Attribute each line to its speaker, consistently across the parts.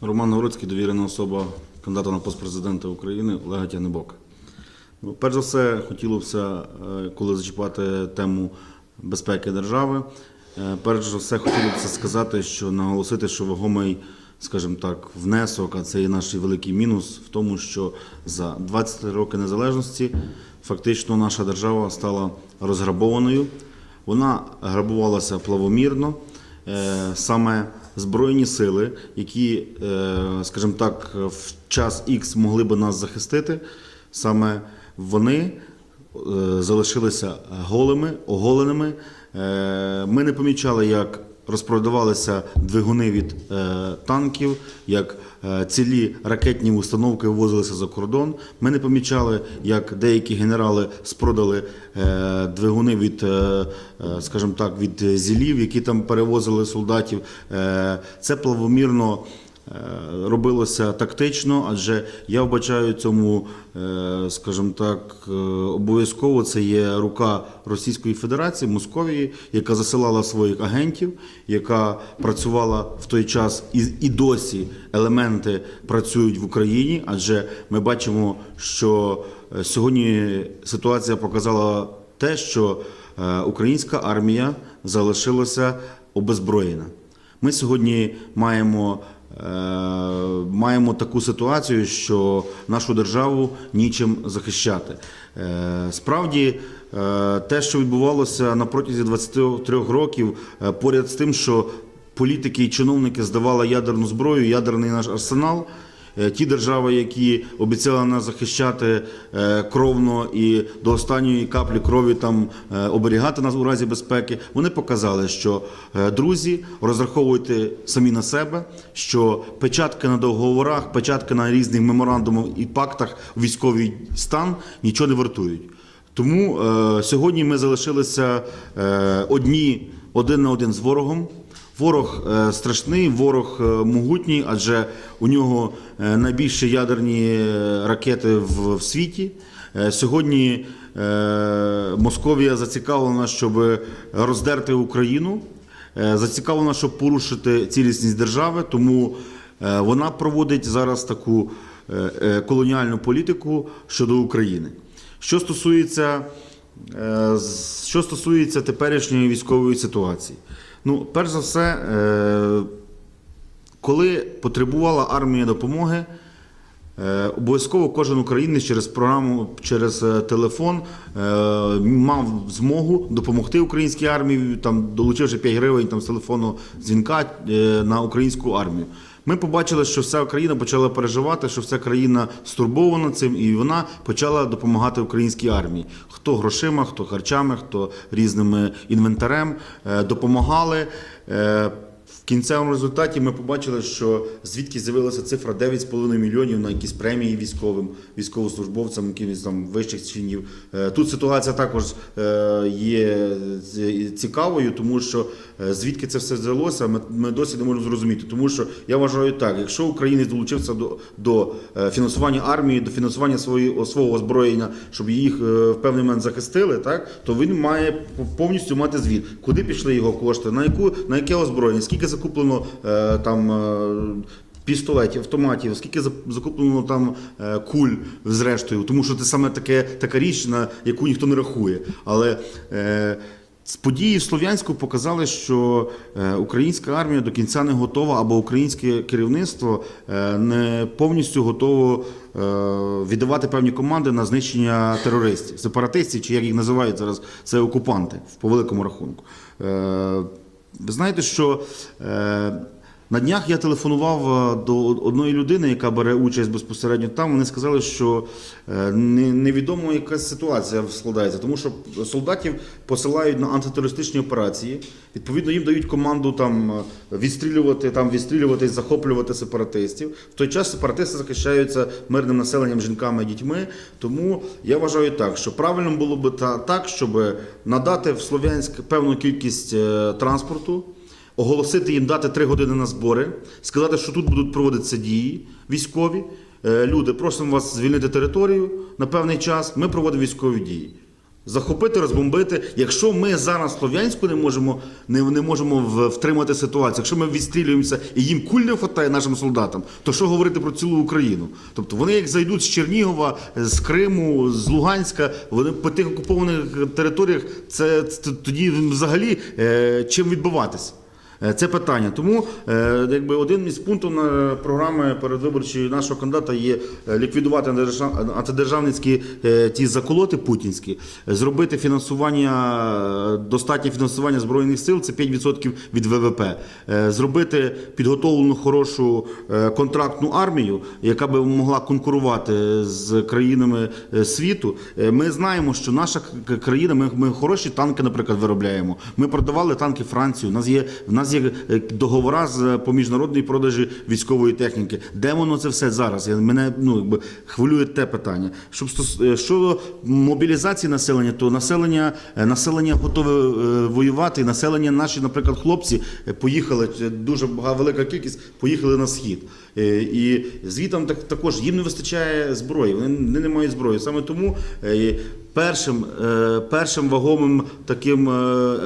Speaker 1: Роман Новроцький, довірена особа кандидата на пост президента України Олега Тягнебока. Ну, Перш за все, хотілося е, коли зачіпати тему безпеки держави, е, перш за все хотілося сказати, що наголосити, що вагомий, скажімо так, внесок, а це і наш великий мінус в тому, що за 23 роки незалежності фактично наша держава стала розграбованою. Вона грабувалася плавомірно. Е, Саме збройні сили, які, е, скажімо так, в час Х могли би нас захистити, саме вони е, залишилися голими, оголеними. Е, Ми не помічали, як розпродавалися двигуни від е, танків, як е, цілі ракетні установки ввозилися за кордон. Ми не помічали, як деякі генерали спродали е, двигуни від, скажімо так, від зілів, які там перевозили солдатів. Це плавомірно. Е, Робилося тактично, адже я вбачаю цьому, е, скажімо так, е, обов'язково це є рука Російської Федерації, Московії, яка засилала своїх агентів, яка працювала в той час і, і досі елементи працюють в Україні, адже ми бачимо, що сьогодні ситуація показала те, що українська армія залишилася обезброєна. Ми сьогодні маємо, маємо таку ситуацію, що нашу державу нічим захищати. Е, справді, е, те, що відбувалося на протязі 23 років, е, поряд з тим, що політики і чиновники здавали ядерну зброю, ядерний наш арсенал. Е, Ті держави, які обіцяли нас захищати е, кровно і до останньої каплі крові там е, оберігати нас у разі безпеки, вони показали, що друзі, розраховуйте самі на себе, що печатки на договорах, печатки на різних меморандумах і пактах військовий стан нічого не вартують. Тому е, сьогодні ми залишилися е, одні один на один з ворогом. Ворог е, страшний, ворог е, могутній, адже у нього е, найбільші ядерні ракети в, світі. Сьогодні Московія зацікавлена, щоб роздерти Україну, зацікавлена, щоб порушити цілісність держави. Тому вона проводить зараз таку колоніальну політику щодо України. Що стосується, що стосується теперішньої військової ситуації, ну, перш за все, е, коли потребувала армія допомоги, е, обов'язково кожен українець через програму, через е, телефон мав змогу допомогти українській армії, там, долучивши 5 гривень там, з телефону дзвінка на українську армію. Ми побачили, що вся Україна почала переживати, що вся країна стурбована цим, і вона почала допомагати українській армії. Хто грошима, хто харчами, хто різними інвентарем е, допомагали. Кінцевому результаті ми побачили, що звідки з'явилася цифра 9,5 мільйонів на якісь премії військовим, військовослужбовцям, якимось там вищих чинів. Е, Тут ситуація також е, є цікавою, тому що е, звідки це все взялося, ми, досі не можемо зрозуміти. Тому що я вважаю так, якщо українець долучився до, до фінансування армії, до фінансування свої, свого озброєння, щоб їх в певний момент захистили, так то він має повністю мати звіт, куди пішли його кошти, на яку на яке озброєння, скільки закуплено е, там. е, Пістолетів, автоматів, скільки закуплено там е, куль зрештою, тому що це саме таке така річ, на яку ніхто не рахує. Але події в Слов'янську показали, що українська армія до кінця не готова, або українське керівництво не повністю готово віддавати певні команди на знищення терористів, сепаратистів, чи як їх називають зараз, це окупанти по великому рахунку. Ви знаєте, що е, на днях я телефонував е, до одної людини, яка бере участь безпосередньо там. Вони сказали, що е, невідомо якась ситуація складається, тому що солдатів посилають на антитерористичні операції. Відповідно, їм дають команду там е, відстрілювати, там відстрілювати, захоплювати сепаратистів. В той час сепаратисти захищаються мирним населенням, жінками і дітьми. Тому я вважаю так, що правильно було б та- так, щоб надати в Слов'янськ певну кількість транспорту оголосити їм дати три години на збори, сказати, що тут будуть проводитися дії військові. Е, Люди, просимо вас звільнити територію на певний час. Ми проводимо військові дії. Захопити, розбомбити. Якщо ми зараз Слов'янську не можемо, не, не можемо втримати ситуацію, якщо ми відстрілюємося і їм куль не вистачає нашим солдатам, то що говорити про цілу Україну? Тобто вони як зайдуть з Чернігова, з Криму, з Луганська, вони по тих окупованих територіях, це, це тоді взагалі е, чим відбуватися? Е, Це питання. Тому е, якби один із пунктів на програми передвиборчої нашого кандидата є е, ліквідувати антидержав- антидержавницькі е, ті заколоти путінські, е, зробити фінансування, е, достатнє фінансування збройних сил це 5% від ВВП, е, зробити підготовлену хорошу е, контрактну армію, яка би могла конкурувати з країнами е, світу. Е, Ми знаємо, що наша країна, ми, ми хороші танки, наприклад, виробляємо. Ми продавали танки Францію. У нас є в нас є е, договора з е, по міжнародній продажі військової техніки. Де воно це все зараз? Я мене ну якби хвилює те питання. Щоб е, щодо мобілізації населення, то населення населення готове воювати. Населення наші, наприклад, хлопці поїхали дуже велика кількість, поїхали на схід. І звітом так також їм не вистачає зброї. Вони не, мають зброї. Саме тому першим, е, першим вагомим таким е,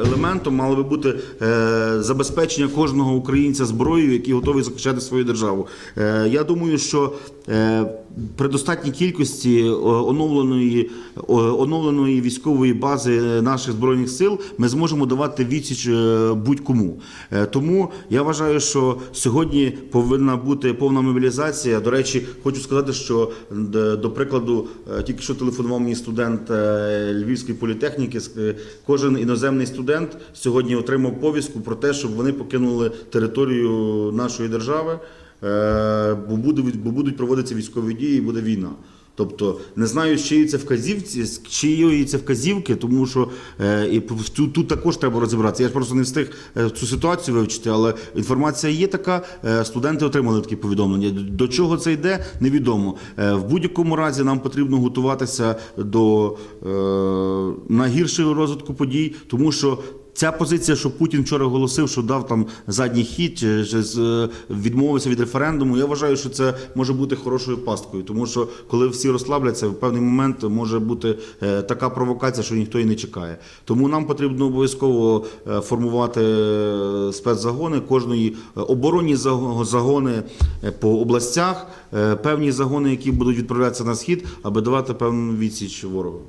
Speaker 1: елементом мало би бути е, забезпечення кожного українця зброєю, який готовий захищати свою державу. Я думаю, що при достатній кількості оновленої, оновленої військової бази наших збройних сил ми зможемо давати відсіч будь-кому. Тому я вважаю, що сьогодні повинна бути повна мобілізація. До речі, хочу сказати, що до прикладу, тільки що телефонував мені студент Львівської політехніки. Е, Кожен іноземний студент сьогодні отримав повістку про те, щоб вони покинули територію нашої держави, е, бо будуть проводитися військові дії і буде війна. Тобто не знаю, з чиї це вказівці, з чиєї це вказівки, тому що е, і тут, тут також треба розібратися. Я ж просто не встиг е, цю ситуацію вивчити, але інформація є така. е, студенти отримали такі повідомлення. До- До чого це йде, невідомо. Е, в будь-якому разі нам потрібно готуватися до е, найгіршого розвитку подій, тому що. Ця позиція, що Путін вчора оголосив, що дав там задній хід, з- е, відмовився від референдуму. Я вважаю, що це може бути хорошою пасткою, тому що коли всі розслабляться, в певний момент може бути е, така провокація, що ніхто і не чекає. Тому нам потрібно обов'язково е, формувати е, спецзагони кожної е, оборонні загони е, по областях, е, певні загони, які будуть відправлятися на схід, аби давати певну відсіч ворогу.